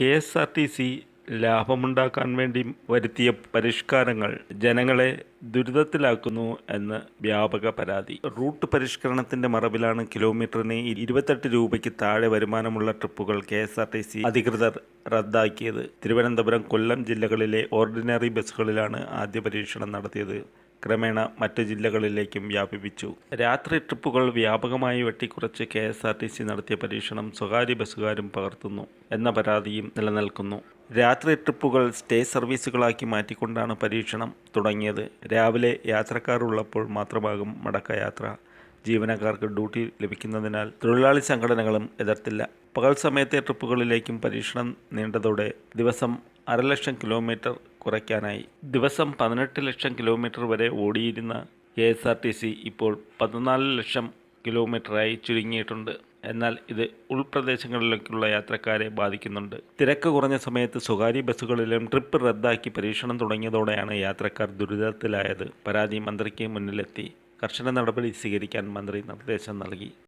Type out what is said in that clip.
K S R T C ലാഭമുണ്ടാക്കാൻ വേണ്ടി വരുത്തിയ പരിഷ്കാരങ്ങൾ ജനങ്ങളെ ദുരിതത്തിലാക്കുന്നു എന്ന് വ്യാപക പരാതി. റൂട്ട് പരിഷ്കരണത്തിന്റെ മറവിലാണ് കിലോമീറ്ററിന് ഇരുപത്തെട്ട് രൂപയ്ക്ക് താഴെ വരുമാനമുള്ള ട്രിപ്പുകൾ K S R T C അധികൃതർ റദ്ദാക്കിയത്. തിരുവനന്തപുരം കൊല്ലം ജില്ലകളിലെ ഓർഡിനറി ബസ്സുകളിലാണ് ആദ്യ പരീക്ഷണം നടത്തിയത്. ക്രമേണ മറ്റ് ജില്ലകളിലേക്കും വ്യാപിപ്പിച്ചു. രാത്രി ട്രിപ്പുകൾ വ്യാപകമായി വെട്ടിക്കുറച്ച് K S R T C നടത്തിയ പരീക്ഷണം സ്വകാര്യ ബസ്സുകാരും പകർത്തുന്നു എന്ന പരാതിയും നിലനിൽക്കുന്നു. രാത്രി ട്രിപ്പുകൾ സ്റ്റേ സർവീസുകളാക്കി മാറ്റിക്കൊണ്ടാണ് പരീക്ഷണം തുടങ്ങിയത്. രാവിലെ യാത്രക്കാർ ഉള്ളപ്പോൾ മാത്രമാകും മടക്കയാത്ര ജീവനക്കാർക്ക് ഡ്യൂട്ടി ലഭിക്കുന്നതിനാൽ തൊഴിലാളി സംഘടനകളും എതിർത്തില്ല. പകൽ സമയത്തെ ട്രിപ്പുകളിലേക്കും പരീക്ഷണം നീണ്ടതോടെ ദിവസം അരലക്ഷം കിലോമീറ്റർ കുറയ്ക്കാനായി. ദിവസം പതിനെട്ട് ലക്ഷം കിലോമീറ്റർ വരെ ഓടിയിരുന്ന K S R T C ഇപ്പോൾ പതിനാല് ലക്ഷം കിലോമീറ്ററായി ചുരുങ്ങിയിട്ടുണ്ട്. എന്നാൽ ഇത് ഉൾപ്രദേശങ്ങളിലേക്കുള്ള യാത്രക്കാരെ ബാധിക്കുന്നുണ്ട്. തിരക്ക് കുറഞ്ഞ സമയത്ത് സ്വകാര്യ ബസ്സുകളിലും ട്രിപ്പ് റദ്ദാക്കി പരീക്ഷണം തുടങ്ങിയതോടെയാണ് യാത്രക്കാർ ദുരിതത്തിലായത്. പരാതി മന്ത്രിക്ക് മുന്നിലെത്തി. കർശന നടപടി സ്വീകരിക്കാൻ മന്ത്രി നിർദ്ദേശം നൽകി.